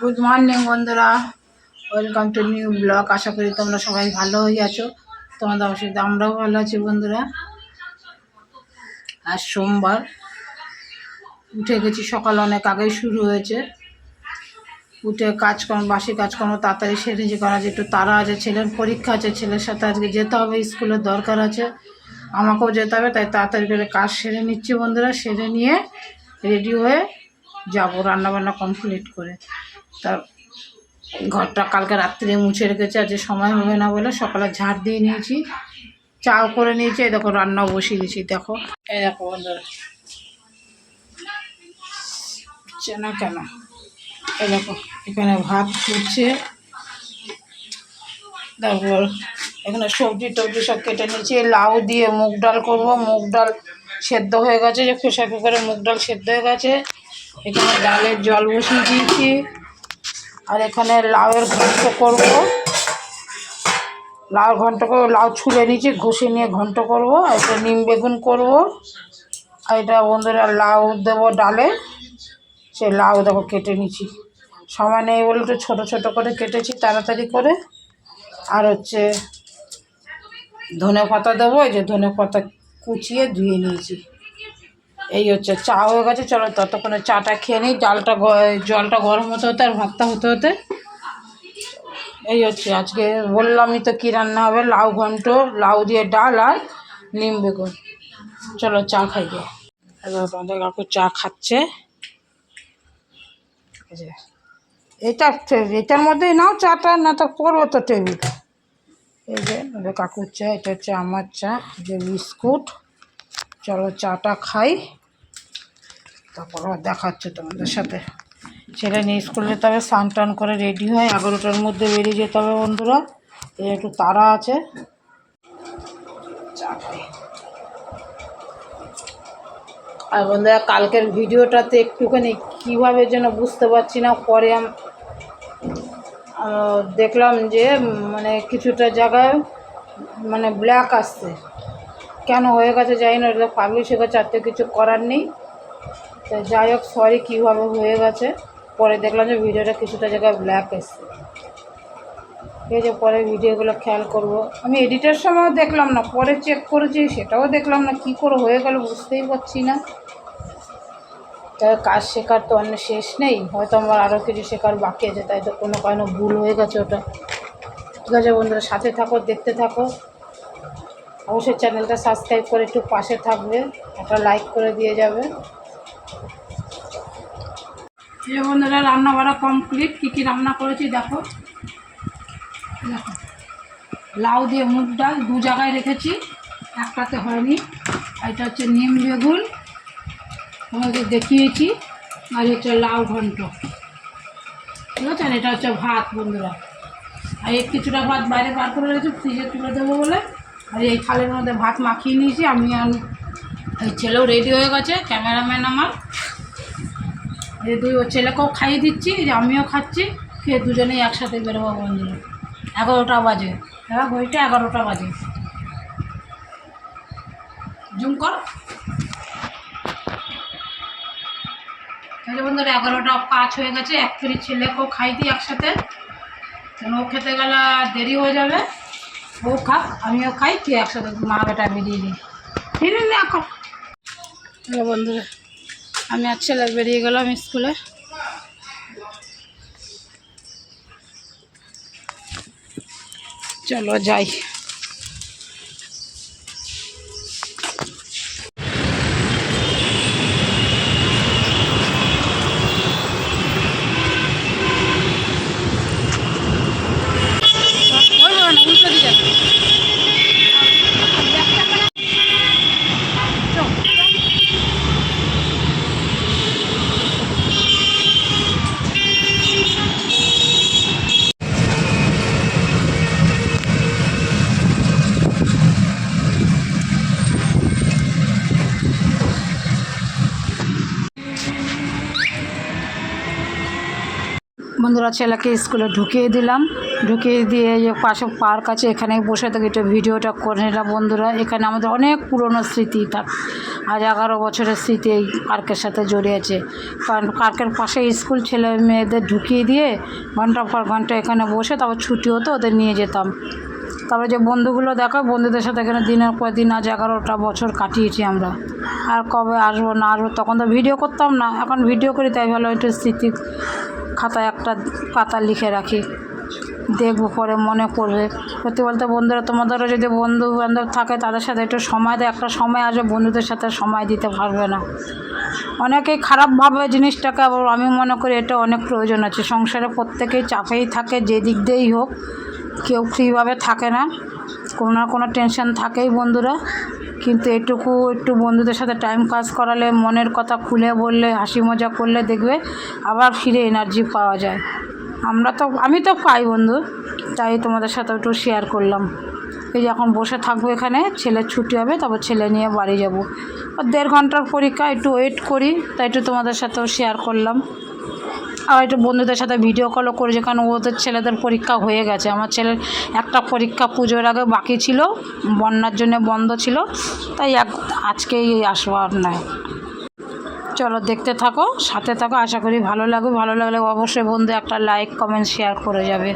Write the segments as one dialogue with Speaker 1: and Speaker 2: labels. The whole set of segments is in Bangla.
Speaker 1: গুড মর্নিং বন্ধুরা। ওয়েলকাম টু নিউ ব্লগ আশা করি তোমরা সবাই ভালো হয়ে আছো। তোমাদের অসুবিধা, আমরাও ভালো আছি বন্ধুরা। আজ সোমবার। উঠে গেছি সকাল অনেক আগেই শুরু হয়েছে। উঠে কাজকর্ম, বাসি কাজকর্ম তাড়াতাড়ি সেরে যে করা আছে একটু তারা আছে, ছেলের পরীক্ষা আছে, ছেলের সাথে আজকে যেতে হবে, স্কুলের দরকার আছে। আমাকেও যেতে হবে, তাই তাড়াতাড়ি করে কাজ সেরে নিচ্ছি বন্ধুরা। সেরে নিয়ে রেডি হয়ে যাব, রান্নাবান্না কমপ্লিট করে। তা ঘরটা কালকে রাত্রে মুছে রেখেছি আজ সময় হবে না বলে সকালে ঝাড় দিয়ে নিয়েছি। চাও করে নিয়েছি, এই দেখো রান্নাও বসিয়ে দিয়েছি, দেখো। এই দেখো বন্ধুরা। হচ্ছে না কেন। এই দেখো, এখানে ভাত ফুটছে। তারপর এখানে সবজি টবজি সব কেটে নিয়েছি। লাউ দিয়ে মুগ ডাল করব। মুগ ডাল সেদ্ধ হয়ে গেছে, যে প্রেশার কুকারে মুগ ডাল সেদ্ধ হয়ে গেছে। এখানে ডালের জল বসিয়ে দিয়েছি। আর এখানে লাউয়ের ঘন্ট করব। লাউ ঘন্ট করব লাউ ছুলে নিয়েছি, ঘষে নিয়ে ঘন্ট করব, আর এটা নিম বেগুন করব। আর এটা বন্ধুরা লাউ দেবো ডালে, সে লাউ দেবো কেটে নিয়েছি। সময় নেই বলে একটু ছোটো ছোটো করে কেটেছি, তাড়াতাড়ি করে। আর হচ্ছে ধনে পাতা দেবো, এই যে ধনে পাতা কুচিয়ে ধুয়ে নিয়েছি। এই হচ্ছে চা হয়ে গেছে। চলো ততক্ষণে চাটা খেয়ে নিই। ডালটা জলটা গরম হতে হতে আর ভাতটা হতে হতে। এই হচ্ছে আজকে বললামই তো কী রান্না হবে। লাউ ঘন্ট, লাউ দিয়ে ডাল আর নিম বেগুন। চলো চা খাই গে এবার তোমাদের কাকু চা খাচ্ছে। এটা এটার মধ্যেই নাও চাটা না তো করব তো টেবিল এই যে কাকুর চা, এটা হচ্ছে আমার চা যে বিস্কুট। চলো চাটা খাই। তারপর আবার দেখা হচ্ছে তোমাদের সাথে। ছেলে নিয়ে স্কুলে যেতে হবে, স্নান টান করে রেডি হয় এগারোটার মধ্যে বেরিয়ে যেতে হবে বন্ধুরা। এই একটু তাড়া আছে। আর বন্ধুরা, কালকের ভিডিওটাতে একটুখানি কীভাবে যেন বুঝতে পারছি না, পরে দেখলাম যে মানে কিছুটা জায়গায় মানে ব্ল্যাক আসছে। কেন হয়ে গেছে জানি না পাবলিশ হয়ে গেছে, আর তো কিছু করার নেই। তো যাই হোক সরি কীভাবে হয়ে গেছে। পরে দেখলাম যে ভিডিওটা কিছুটা জায়গায় ব্ল্যাক এসছে। ঠিক আছে, পরে ভিডিওগুলো খেয়াল করব। আমি এডিটের সময়ও দেখলাম না, পরে চেক করেছি, সেটাও দেখলাম না, কী করে হয়ে গেল বুঝতেই পারছি না। তাই কাজ শেখার তো অন্য শেষ নেই, হয়তো আমার আরও কিছু শেখার বাকি আছে, তাই তো কোনো কারণে ভুল হয়ে গেছে ওটা। ঠিক আছে বন্ধুরা, সাথে থাকো, দেখতে থাকো। অবশ্যই চ্যানেলটা সাবস্ক্রাইব করে একটু পাশে থাকবে, একটা লাইক করে দিয়ে যাবে। যে বন্ধুরা রান্না বাড়া কমপ্লিট কী কী রান্না করেছি দেখো। দেখো, লাউ দিয়ে মুগ ডাল দু জায়গায় রেখেছি, একটাতে হয়নি। এটা হচ্ছে নিম বেগুন। তোমাদের দেখিয়েছি। আর হচ্ছে লাউ ঘন্ট। আর এটা হচ্ছে ভাত, বন্ধুরা। আর এই কিছুটা ভাত বাইরে বার করে রেখেছি, ফ্রিজে তুলে দেবো বলে। আর এই থালের মধ্যে ভাত মাখিয়ে নিয়েছি। আমি আর ছেলেও রেডি হয়ে গেছে, ক্যামেরাম্যান আমার। এই দুই ও ছেলেকেও খাইয়ে দিচ্ছি যে আমিও খাচ্ছি খেয়ে দুজনেই একসাথে বেরোবো বন্ধুরা। এগারোটা বাজে। এবার ঘড়িটা এগারোটা বাজে। জুম কর। বন্ধুরা, এগারোটা পাঁচ হয়ে গেছে, এক ফিরি ছেলেকেও খাই দিই একসাথে। কেন, ও খেতে গেলে দেরি হয়ে যাবে। ও খাক, আমিও খাই তুই একসাথে মা বেটা বেরিয়ে দিই আছে এখন বন্ধুরা আমি আর ছেলে বেরিয়ে গেলাম স্কুলে। চলো যাই। বন্ধুরা ছেলেকে স্কুলে ঢুকিয়ে দিলাম। ঢুকিয়ে দিয়ে পাশে পার্ক আছে, এখানে বসে থেকে একটু ভিডিওটা করে নিলাম বন্ধুরা। এখানে আমাদের অনেক পুরনো স্মৃতি থাক, আজ এগারো বছরের স্মৃতি এই পার্কের সাথে জড়িয়েছে কারণ পার্কের পাশে স্কুল ছেলে মেয়েদের ঢুকিয়ে দিয়ে ঘণ্টা পর ঘণ্টা এখানে বসে তারপর ছুটি হতো ওদের নিয়ে যেতাম। তারপরে যে বন্ধুগুলো দেখো বন্ধুদের সাথে এখানে দিনের পর দিন আজ এগারোটা বছর কাটিয়েছি আমরা। আর কবে আসব না আসব তখন তো ভিডিও করতাম না, এখন ভিডিও করি তাই ভালো একটু স্মৃতি খাতায় একটা পাতা লিখে রাখি। দেখব পরে মনে পড়বে। সত্যি বলতে বন্ধুরা, তোমাদেরও যদি বন্ধু বান্ধব থাকে, তাদের সাথে একটু সময় দেয়। একটা সময় আসবে, বন্ধুদের সাথে সময় দিতে পারবে না। অনেকেই খারাপভাবে জিনিসটাকে, আবার আমি মনে করি এটা অনেক প্রয়োজন আছে। সংসারে প্রত্যেকেই চাপেই থাকে যে দিক দিয়েই হোক। কেউ ফ্রিভাবে থাকে না। কোনো না কোনো টেনশন থাকেই বন্ধুরা। কিন্তু এটুকু একটু বন্ধুদের সাথে টাইম পাস করালে, মনের কথা খুলে বললে, হাসি মজা করলে দেখবে আবার ফিরে এনার্জি পাওয়া যায়। আমরা তো, আমি তো পাই বন্ধু, তাই তোমাদের সাথে একটু শেয়ার করলাম। এই যে এখন বসে থাকব এখানে, ছেলের ছুটি হবে, তারপর ছেলে নিয়ে বাড়ি যাব। দেড় ঘণ্টার পরীক্ষা, একটু ওয়েট করি, তাই একটু তোমাদের সাথেও শেয়ার করলাম। আর একটু বন্ধুদের সাথে ভিডিও কলও করেছি, কারণ ওদের ছেলেদের পরীক্ষা হয়ে গেছে। আমার ছেলের একটা পরীক্ষা পুজোর আগে বাকি ছিল, বন্যার জন্য বন্ধ ছিল, তাই এক আজকেই আসব আর নয় চলো দেখতে থাকো, সাথে থাকো, আশা করি ভালো লাগবে। ভালো লাগলে অবশ্যই বন্ধু একটা লাইক কমেন্ট শেয়ার করে যাবে।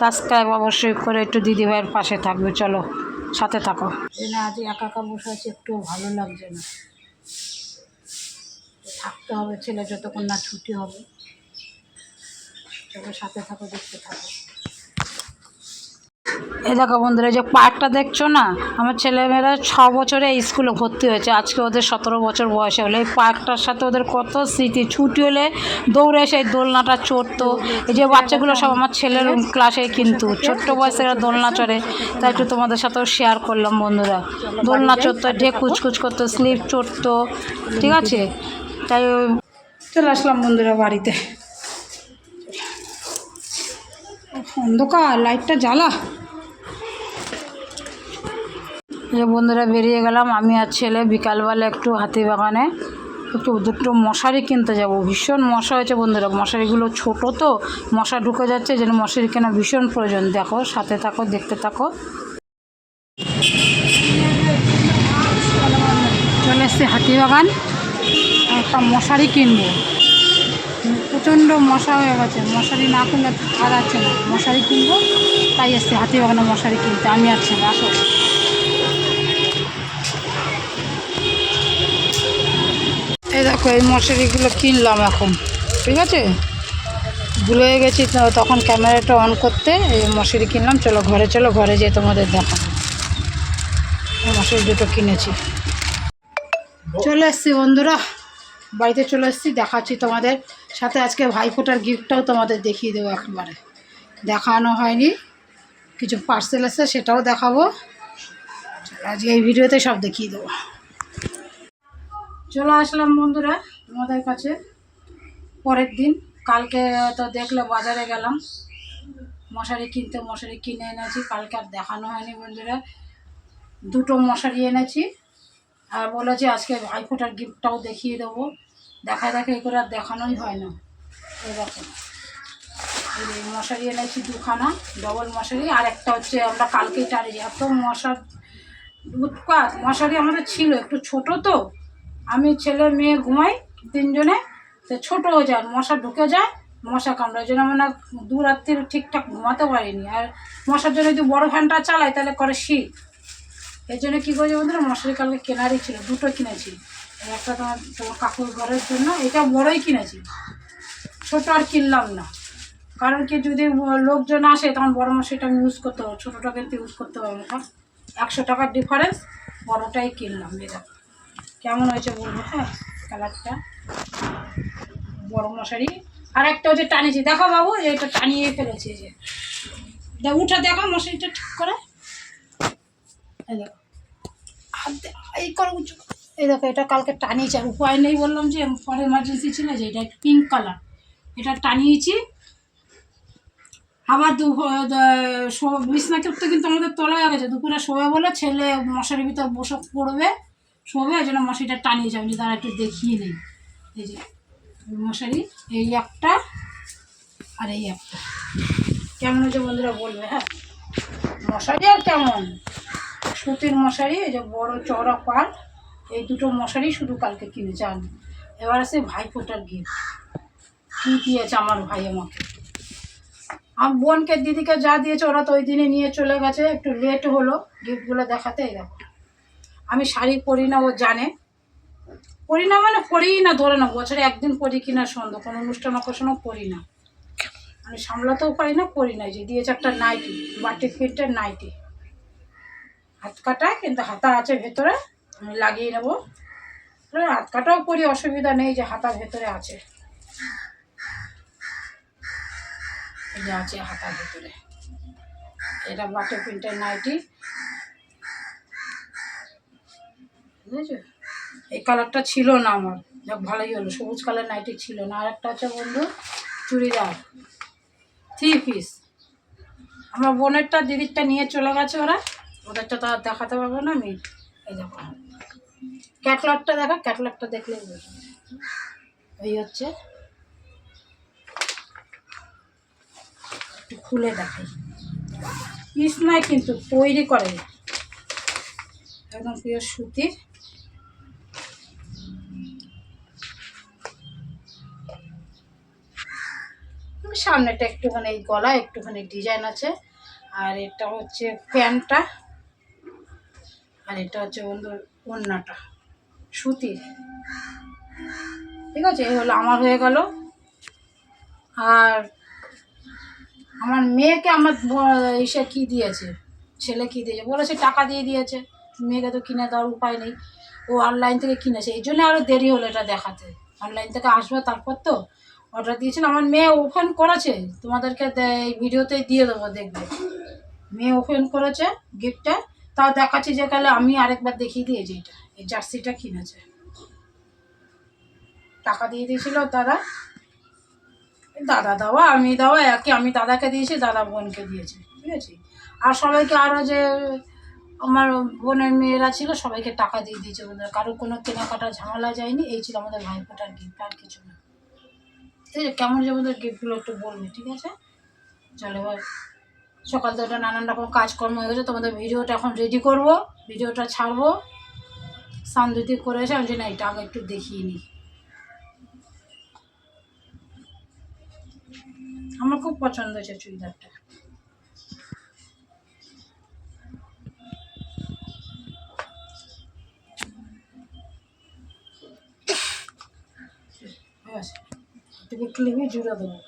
Speaker 1: সাবস্ক্রাইব অবশ্যই করে একটু দিদিভাইয়ের পাশে থাকবে, চলো সাথে থাকো। না, আজ একা একা বসে আছি, একটু ভালো লাগছে না। থাকতে হবে ছেলে যতক্ষণ না ছুটি হবে। সাথে থাকো, দেখতে থাকো। এই দেখো বন্ধুরা যে পার্কটা দেখছ না? আমার ছেলেমেয়েরা ছ বছরে এই স্কুলে ভর্তি হয়েছে। আজকে ওদের সতেরো বছর বয়সে হলে। এই পার্কটার সাথে ওদের কত স্মৃতি। ছুটি হলে দৌড়ে এসে এই দোলনাটা চড়তো। এই যে বাচ্চাগুলো সব আমার ছেলের ক্লাসে কিন্তু ছোট্ট বয়সে এরা দোলনা চড়ে। তাই একটু তোমাদের সাথেও শেয়ার করলাম বন্ধুরা। দোলনা চড়তো ঢেক কুচকুচ করতো, স্লিপ চড়তো, ঠিক আছে? তাই চলে আসলাম বন্ধুরা বাড়িতে। অন্ধকার, লাইটটা জ্বালা। যে বন্ধুরা, বেরিয়ে গেলাম। আমি আর ছেলে বিকালবেলা একটু হাতিবাগানে একটু দুটো মশারি কিনতে যাব। ভীষণ মশা হয়েছে বন্ধুরা। মশারিগুলো ছোট তো, মশা ঢুকে যাচ্ছে, যেন মশারি কেনা ভীষণ প্রয়োজন। দেখো, সাথে থাকো, দেখতে থাকো। চলে এসছি হাতিবাগান একটা মশারি কিনবো। প্রচণ্ড মশা হয়ে গেছে। মশারি না কিনলে আর আছে না। মশারি কিনবো, তাই এসছে। হাতি বাগানে মশারি কিনতে। আমি আর না আসো। এই দেখো, এই মশারিগুলো কিনলাম এখন। ঠিক আছে? ভুলে গেছি তখন ক্যামেরাটা অন করতে এই মশারি কিনলাম। চলো ঘরে চলো ঘরে যেয়ে তোমাদের এই মশারি দুটো কিনেছি। চলে এসছি বন্ধুরা। বাড়িতে চলে এসছি, দেখাচ্ছি তোমাদের। সাথে আজকে ভাইফোঁটার গিফটটাও তোমাদের দেখিয়ে দেবো একবারে। দেখানো হয়নি। কিছু পার্সেল আছে, সেটাও দেখাবো। আজকে এই ভিডিওতে সব দেখিয়ে দেবো। চলে আসলাম বন্ধুরা, তোমাদের কাছে। পরের দিন, কালকে তো দেখলে বাজারে গেলাম। মশারি কিনতে মশারি কিনে এনেছি, কালকে আর দেখানো হয়নি বন্ধুরা। দুটো মশারি এনেছি। আর বলেছি আজকে ভাইফোঁটার গিফটটাও দেখিয়ে দেবো। দেখা দেখা করে আর দেখানোই হয় না। এরকম। মশারি এনেছি দুখানা, ডবল মশারি, আর একটা হচ্ছে আমরা কালকেই টানিয়েছি এত মশার উৎপাত মশারি আমাদের ছিল, একটু ছোট তো। আমি ছেলে, মেয়ে ঘুমাই তিনজনে, তো ছোটো হয়ে যায়, মশা ঢুকে যায়, মশা কামড়ায়। ওই জন্য মানে দু রাত্রির ঠিকঠাক ঘুমাতে পারিনি। আর মশার জন্য যদি বড়ো ফ্যানটা চালাই, তাহলে করে শীত। এই জন্য কী করেছি বন্ধুরা, মশারি কালকে কেনারই ছিল, দুটো কিনেছি। একটা তোমার তোমার কাকুর ঘরের জন্য। এটা বড়ই কিনেছি। ছোট আর কিনলাম না। কারণ কি যদি লোকজন আসে, তখন বড় মশারিটা আমি ইউজ করতে হবে। ছোটোটা কিন্তু ইউজ করতে হবে না। একশো টাকার ডিফারেন্স বড়টাই কিনলাম দেখো কেমন হয়েছে বলব হ্যাঁ? কালারটা। বড় মশারি। আর একটা হচ্ছে টানিয়েছি। দেখো বাবু এটা টানিয়ে ফেলেছি যে। উঠে দেখো মশারিটা ঠিক করে। দেখো। এই করো উঁচু। এই দেখো, এটা কালকে টানিয়েছি। উপায় নেই বললাম যে পরে এমার্জেন্সি ছিল যে, এটা পিঙ্ক কালার এটা টানিয়েছি। আবার দু বিছনা করতে কিন্তু আমাদের তোলা হয়ে গেছে। দুপুরে শোবে বলে ছেলে মশারির ভিতর বসে পড়বে, শোবে, ওই জন্য মশারিটা টানিয়ে যাবে তারা একটু দেখিয়ে নেই। এই যে, মশারি, এই একটা আর এই একটা। কেমন হয়েছে বন্ধুরা বলবে হ্যাঁ? মশারি আর কেমন? সুতির মশারি, এই যে বড় চড়া পাল। এই দুটো মশারি শুধু কালকে কিনেছে আমি এবার আছে ভাইফোঁটার গিফট কী দিয়েছে আমার ভাই আমাকে? আমার বোনকে দিদিকে যা দিয়েছে, ওরা তো ওই দিনে নিয়ে চলে গেছে। একটু লেট হলো গিফটগুলো দেখাতে দেখো আমি শাড়ি পরি না, ও জানে। পরি না মানে পরিই না, ধরে না বছরে একদিন পরি কিনা সন্দেহ, কোনো অনুষ্ঠান অকেশনও পরি না। আমি সামলাতেও পারি না, পরি না। যে দিয়েছে একটা নাইটি বাটিক প্রিন্টের নাইটি হাত কাটায়, কিন্তু হাতা আছে ভেতরে। লাগিয়ে নেব। হাত কাটাও পরি অসুবিধা নেই, যে হাতার ভেতরে আছে। আছে হাতার ভেতরে। এটা বাটিক প্রিন্টের নাইটি। বুঝেছ? এই কালারটা ছিল না আমার। যাক, ভালোই হলো, সবুজ কালার নাইটি ছিল না। আর একটা আছে বন্ধু, চুড়িদার। থ্রি পিস আমার বোনেরটা দিদিরটা নিয়ে চলে গেছে ওরা। ওদেরটা তো আর দেখাতে পারব না আমি। এই দেখো। ক্যাটলগটা দেখা, ক্যাটলগটা দেখলে এই হচ্ছে। একটু খুলে দেখে। পিস নয় কিন্তু তৈরি করে। একদম প্রিয় সুতির সামনেটা একটুখানি গলা, একটুখানি ডিজাইন আছে। আর এটা হচ্ছে প্যান্টটা। আর এটা হচ্ছে বন্ধু ওড়নাটা। সুতির ঠিক আছে, এই হলো আমার হয়ে গেল। আর আমার মেয়েকে আমার ইসে কী দিয়েছে? ছেলে কী দিয়েছে? বলেছে টাকা দিয়ে দিয়েছে। মেয়েকে তো কিনে দেওয়ার উপায় নেই। ও অনলাইন থেকে কিনেছে। এই জন্য আরও দেরি হলো এটা দেখাতে। অনলাইন থেকে আসবে তারপর তো অর্ডার দিয়েছিল। আমার মেয়ে ওপেন করেছে। তোমাদেরকে এই ভিডিওতেই দিয়ে দেবো, দেখবে। মেয়ে ওপেন করেছে গিফটটা তাও দেখাচ্ছি যে কালে আমি আরেকবার দেখিয়ে দিয়েছি এটা। এই জার্সিটা কিনেছে। টাকা দিয়ে দিয়েছিল দাদা। দাদা দেওয়া, আমি দেওয়া, একে আমি দাদাকে দিয়েছি, দাদা বোনকে দিয়েছি, ঠিক আছে? আর সবাইকে আরও যে আমার বোনের মেয়েরা ছিল, সবাইকে টাকা দিয়ে দিয়েছে বন্ধুরা কারোর কোনো কেনাকাটা ঝামেলা যায়নি, এই ছিল আমাদের ভাইফোঁটার গিফট আর কিছু না। ঠিক আছে, কেমন যে আমাদের গিফটগুলো একটু বলবে, ঠিক আছে? চলো এবার সকাল থেকে নানান রকম কাজকর্ম হয়ে গেছে, তোমাদের ভিডিওটা এখন রেডি করব, ভিডিওটা ছাড়বো। স্নান দুটি করেছে আমি যে না, এটা আগে একটু দেখিয়ে নিই। আমার খুব পছন্দ হয়েছে চুড়িদারটা। ঠিক একটু জুড়ে দেবো।